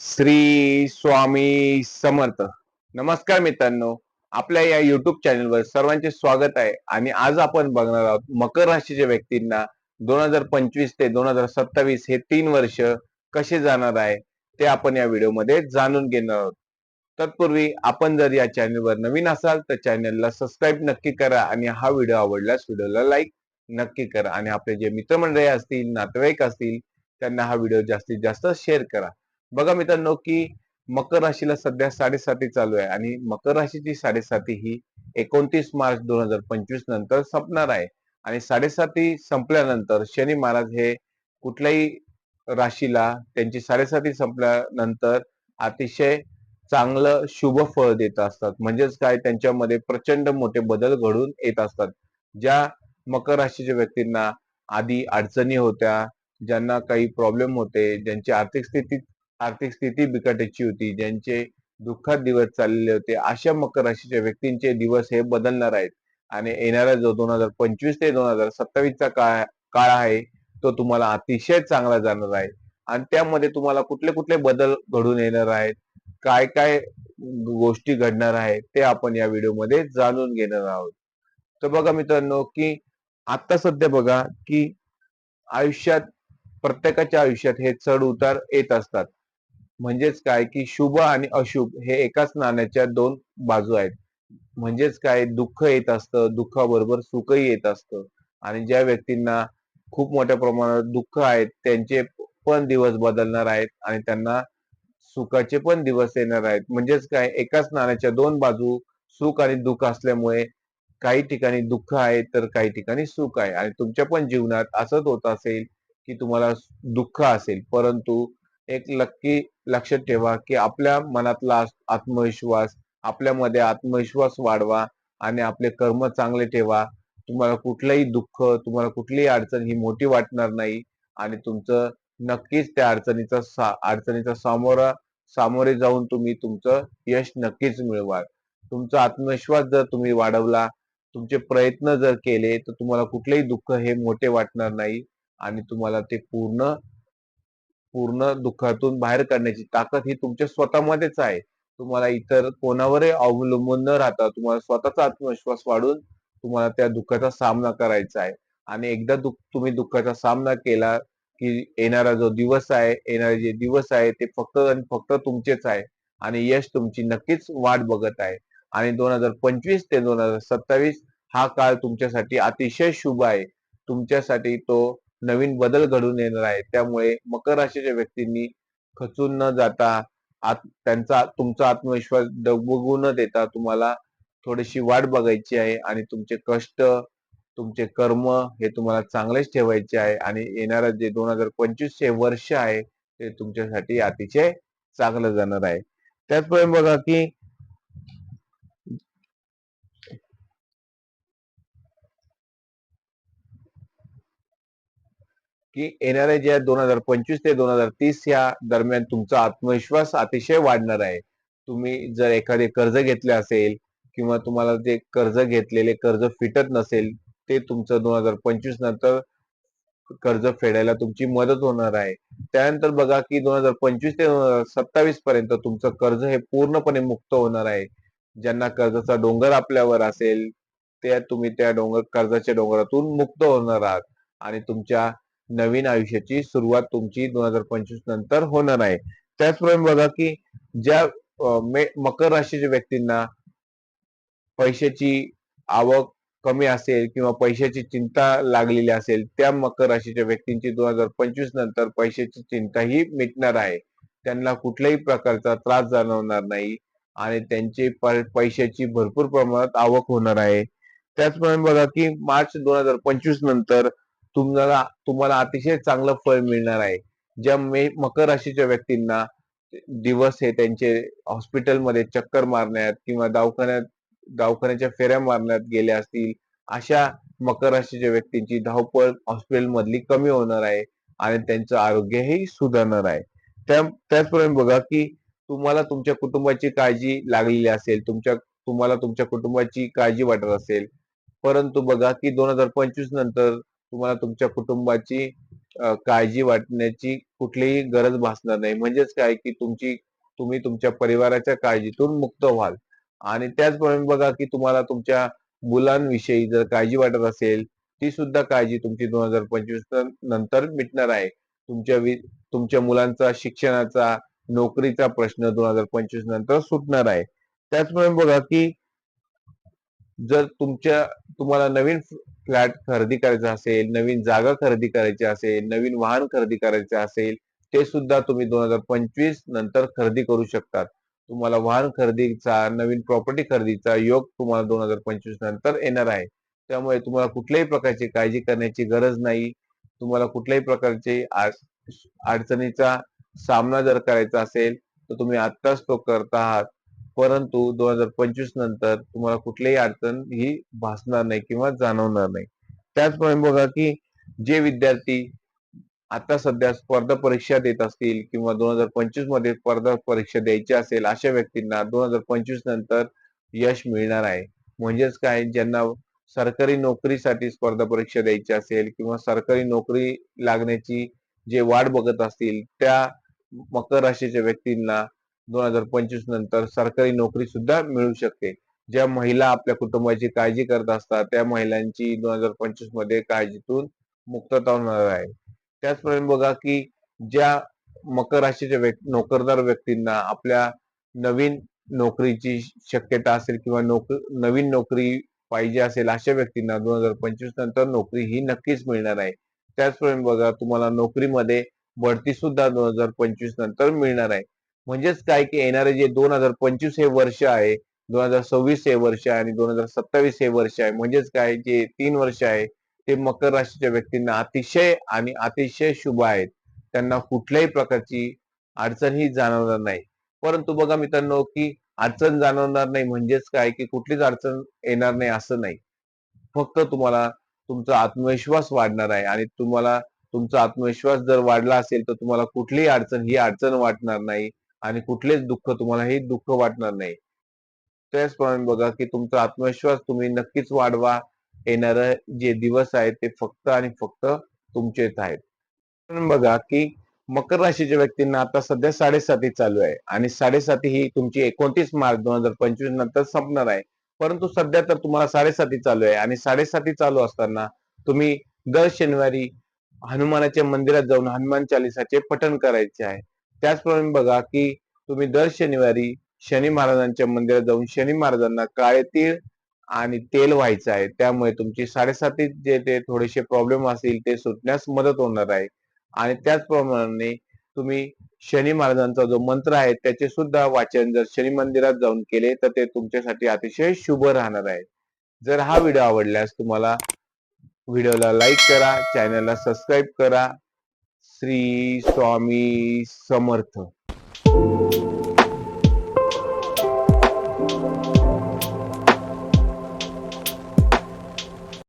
श्री स्वामी समर्थ. नमस्कार मित्रांनो आपल्या या युट्यूब चॅनलवर सर्वांचे स्वागत आहे आणि आज आपण बघणार आहोत मकर राशीच्या व्यक्तींना दोन हजार पंचवीस ते दोन हजार सत्तावीस हे तीन वर्ष कसे जाणार आहे ते आपण या व्हिडिओमध्ये जाणून घेणार आहोत. तत्पूर्वी आपण जर या चॅनलवर नवीन असाल तर चॅनलला सबस्क्राईब नक्की करा आणि हा व्हिडिओ आवडल्यास व्हिडिओला लाईक नक्की करा आणि आपले जे मित्रमंडळी असतील नातेवाईक असतील त्यांना हा व्हिडिओ जास्तीत जास्त शेअर करा. बघा मित्रांनो की मकर राशीला सध्या साडेसाती चालू आहे आणि मकर राशीची साडेसाती ही एकोणतीस मार्च दोन हजार पंचवीस नंतर संपणार आहे. आणि साडेसाती संपल्यानंतर शनी महाराज हे कुठल्याही राशीला त्यांची साडेसाती संपल्यानंतर अतिशय चांगलं शुभ फळ देत असतात. म्हणजेच काय? त्यांच्यामध्ये प्रचंड मोठे बदल घडून येत असतात. ज्या मकर राशीच्या व्यक्तींना आधी अडचणी होत्या ज्यांना काही प्रॉब्लेम होते ज्यांची आर्थिक स्थिती आर्थिक स्थिती बिकटाची होती. ज्यांचे दुःखात दिवस चाललेले होते. अशा मकर राशीच्या व्यक्तींचे दिवस हे बदलणार आहेत. आणि येणारा जो दोन हजार पंचवीस ते दोन हजार सत्तावीसचा काळ काळ आहे तो तुम्हाला अतिशय चांगला जाणार आहे. आणि त्यामध्ये तुम्हाला कुठले कुठले बदल घडून येणार आहेत? काय काय गोष्टी घडणार आहेत? ते आपण या व्हिडिओमध्ये जाणून घेणार आहोत. तर बघा मित्रांनो की आता सध्या बघा की आयुष्यात प्रत्येकाच्या आयुष्यात हे चढ उतार येत असतात. म्हणजेच काय की शुभ आणि अशुभ हे एकाच नाण्याच्या दोन बाजू आहेत. म्हणजेच काय दुःख येत असतं दुःखाबरोबर सुखही येत असतं. आणि ज्या व्यक्तींना खूप मोठ्या प्रमाणात दुःख आहेत त्यांचे पण दिवस बदलणार आहेत आणि त्यांना सुखाचे पण दिवस येणार आहेत. म्हणजेच काय एकाच नाण्याच्या दोन बाजू सुख आणि दुःख असल्यामुळे काही ठिकाणी दुःख आहे तर काही ठिकाणी सुख आहे. आणि तुमच्या पण जीवनात असंच होत असेल की तुम्हाला दुःख असेल. परंतु एक नक्की लक्षात ठेवा की आपल्या मनातला आत्मविश्वास आपल्यामध्ये आत्मविश्वास वाढवा आणि आपले कर्म चांगले ठेवा. तुम्हाला कुठलंही दुःख तुम्हाला कुठलीही अडचण ही मोठी वाटणार नाही आणि तुमचं नक्कीच त्या अडचणीचा सा अडचणीचा सामोरा सामोरे जाऊन तुम्ही तुमचं यश नक्कीच मिळवाल. तुमचा आत्मविश्वास जर तुम्ही वाढवला तुमचे प्रयत्न जर केले तर तुम्हाला कुठलेही दुःख हे मोठे वाटणार नाही आणि तुम्हाला ते पूर्ण पूर्ण दुःखातून बाहेर काढण्याची ताकद ही तुमच्या स्वतःमध्येच आहे. तुम्हाला इतर कोणावरही अवलंबून न राहता तुम्हाला स्वतःचा आत्मविश्वास वाढून तुम्हाला त्या दुःखाचा सामना करायचा आहे. आणि एकदा दुःख तुम्ही दुःखाचा सामना केला की येणारा जो दिवस आहे येणारे जे दिवस आहे ते फक्त आणि फक्त तुमचेच आहे. आणि यश तुमची नक्कीच वाट बघत आहे. आणि दोन हजार पंचवीस ते दोन हजार सत्तावीस हा काळ तुमच्यासाठी अतिशय शुभ आहे. तुमच्यासाठी तो नवीन बदल घडून येणार आहे त्यामुळे मकर राशीच्या व्यक्तींनी खचून न जाता आत त्यांचा तुमचा आत्मविश्वास डगबगू न देता तुम्हाला थोडीशी वाट बघायची आहे आणि तुमचे कष्ट तुमचे कर्म हे तुम्हाला चांगलेच ठेवायचे आहे आणि येणारं जे दोन हजार पंचवीस चे वर्ष आहे ते तुमच्यासाठी अतिशय चांगलं जाणार आहे. त्याचप्रमाणे बघा की की येणाऱ्या ज्या दोन हजार पंचवीस ते दोन हजार तीस या दरम्यान तुमचा आत्मविश्वास अतिशय वाढणार आहे. तुम्ही जर एखादे कर्ज घेतले असेल किंवा तुम्हाला ते कर्ज घेतलेले कर्ज फिटत नसेल ते तुमचं दोन हजार पंचवीस नंतर कर्ज फेडायला तुमची मदत होणार आहे. त्यानंतर बघा की दोन हजार पंचवीस ते दोन हजार सत्तावीस पर्यंत तुमचं कर्ज हे पूर्णपणे मुक्त होणार आहे. ज्यांना कर्जाचा डोंगर आपल्यावर असेल त्या तुम्ही त्या डोंगर कर्जाच्या डोंगरातून मुक्त होणार आहात. आणि तुमच्या नवीन आयुष्याची सुरुवात तुमची दोन हजार पंचवीस नंतर होणार आहे. त्याचप्रमाणे बघा की ज्या मकर राशीच्या व्यक्तींना पैशाची आवक कमी असेल किंवा पैशाची चिंता लागलेली असेल त्या मकर राशीच्या व्यक्तींची दोन हजार पंचवीस नंतर पैशाची चिंता ही मिटणार आहे. त्यांना कुठल्याही प्रकारचा त्रास जाणवणार नाही आणि त्यांची पैशाची भरपूर प्रमाणात आवक होणार आहे. त्याचप्रमाणे बघा की मार्च दोन हजार पंचवीस नंतर तुम्हाला तुम्हाला अतिशय चांगलं फळ मिळणार आहे. ज्या मे मकर राशीच्या व्यक्तींना दिवस हे त्यांचे हॉस्पिटलमध्ये चक्कर मारण्यात किंवा दवाखान्यात दवाखान्याच्या फेऱ्या मारण्यात गेल्या असतील अशा मकर राशीच्या व्यक्तींची धावपळ हॉस्पिटल मधली कमी होणार आहे आणि त्यांचं आरोग्यही सुधारणार आहे. त्या त्याचप्रमाणे बघा की तुम्हाला तुमच्या कुटुंबाची काळजी लागलेली असेल तुमच्या तुम्हाला तुमच्या कुटुंबाची काळजी वाटत असेल. परंतु बघा की दोन हजार पंचवीस नंतर तुम्हाला तुमच्या कुटुंबाची काळजी वाटण्याची कुठलीही गरज भासणार नाही. म्हणजेच काय की तुमची तुम्ही तुमच्या परिवाराच्या काळजीतून मुक्त व्हाल. आणि त्याचप्रमाणे बघा की तुम्हाला तुमच्या मुलांविषयी जर काळजी वाटत असेल ती सुद्धा काळजी तुमची दोन हजार पंचवीस नंतर मिटणार आहे. तुमच्या तुमच्या मुलांचा शिक्षणाचा नोकरीचा प्रश्न दोन हजार पंचवीस नंतर सुटणार आहे. त्याचप्रमाणे बघा की जर तुमच्या तुम्हाला नवीन फ्लॅट खरेदी करायचा असेल नवीन जागा खरेदी करायची असेल नवीन वाहन खरेदी करायचे असेल ते सुद्धा तुम्ही दोन हजार पंचवीस नंतर खरेदी करू शकतात. तुम्हाला वाहन खरेदीचा नवीन प्रॉपर्टी खरेदीचा योग तुम्हाला दोन हजार पंचवीस नंतर येणार आहे. त्यामुळे तुम्हाला कुठल्याही प्रकारची काळजी करण्याची गरज नाही. तुम्हाला कुठल्याही प्रकारचे अडचणीचा सामना जर करायचा असेल तर तुम्ही आत्ताच तो करता आहात. परंतु दोन हजार पंचवीस नंतर तुम्हाला कुठलीही अडचण ही भासणार नाही किंवा जाणवणार नाही. त्याचप्रमाणे बघा की जे विद्यार्थी आता सध्या स्पर्धा परीक्षा देत असतील किंवा दोन हजार पंचवीसमध्ये स्पर्धा परीक्षा द्यायची असेल अशा व्यक्तींना दोन हजार पंचवीस नंतर यश मिळणार आहे. म्हणजेच काय? ज्यांना सरकारी नोकरीसाठी स्पर्धा परीक्षा द्यायची असेल किंवा सरकारी नोकरी लागण्याची जे वाट बघत असतील त्या मकर राशीच्या व्यक्तींना दोन हजार पंचवीस नंतर सरकारी नोकरी सुद्धा मिळू शकते. ज्या महिला आपल्या कुटुंबाची काळजी करत असतात त्या महिलांची दोन हजार पंचवीसमध्ये काळजीतून मुक्तता होणार आहे. त्याचप्रमाणे बघा की ज्या मकर राशीच्या व्यक्ती नोकरदार व्यक्तींना आपल्या नवीन नोकरीची शक्यता असेल किंवा नोकरी नवीन नोकरी पाहिजे असेल अशा व्यक्तींना दोन हजार पंचवीस नंतर नोकरी ही नक्कीच मिळणार आहे. त्याचप्रमाणे बघा तुम्हाला नोकरीमध्ये बढती सुद्धा दोन हजार पंचवीस नंतर मिळणार आहे. म्हणजेच काय की येणारे जे दोन हजार पंचवीस हे वर्ष आहे दोन हजार सव्वीस हे वर्ष आहे आणि दोन हजार सत्तावीस हे वर्ष आहे. म्हणजेच काय जे तीन वर्ष आहे ते मकर राशीच्या व्यक्तींना अतिशय आणि अतिशय शुभ आहेत. त्यांना कुठल्याही प्रकारची अडचण ही जाणवणार नाही. परंतु बघा मित्रांनो की अडचण जाणवणार नाही म्हणजेच काय की कुठलीच अडचण येणार नाही असं नाही. फक्त तुम्हाला तुमचा आत्मविश्वास वाढणार आहे आणि तुम्हाला तुमचा आत्मविश्वास जर वाढला असेल तर तुम्हाला कुठलीही अडचण ही अडचण वाटणार नाही. आणि कुठलेच दुःख तुम्हाला हे दुःख वाटणार नाही. त्याचप्रमाणे बघा की तुमचा आत्मविश्वास तुम्ही नक्कीच वाढवा. येणार जे दिवस आहेत ते फक्त आणि फक्त तुमचेच आहेत. बघा की मकर राशीच्या व्यक्तींना आता सध्या साडेसाती चालू आहे आणि साडेसाती ही तुमची एकोणतीस मार्च दोन हजार पंचवीस नंतर संपणार आहे. परंतु सध्या तर तुम्हाला साडेसाती चालू आहे आणि साडेसाती चालू असताना तुम्ही दर शनिवारी हनुमानाच्या मंदिरात जाऊन हनुमान चालिसाचे पठण करायचे आहे. त्याचप्रमाणे बघा की तुम्ही दर शनिवारी शनी महाराजांच्या मंदिरात जाऊन शनी महाराजांना काळे तीळ आणि तेल व्हायचं आहे. त्यामुळे तुमची साडेसाती जे ते थोडेसे प्रॉब्लेम असतील ते सुटण्यास मदत होणार आहे. आणि त्याचप्रमाणे तुम्ही शनी महाराजांचा जो मंत्र आहे त्याचे सुद्धा वाचन जर शनी मंदिरात जाऊन केले तर ते तुमच्यासाठी अतिशय शुभ राहणार आहे. जर हा व्हिडिओ आवडल्यास तुम्हाला व्हिडिओला लाईक करा चॅनलला सबस्क्राईब करा. श्री स्वामी समर्थ.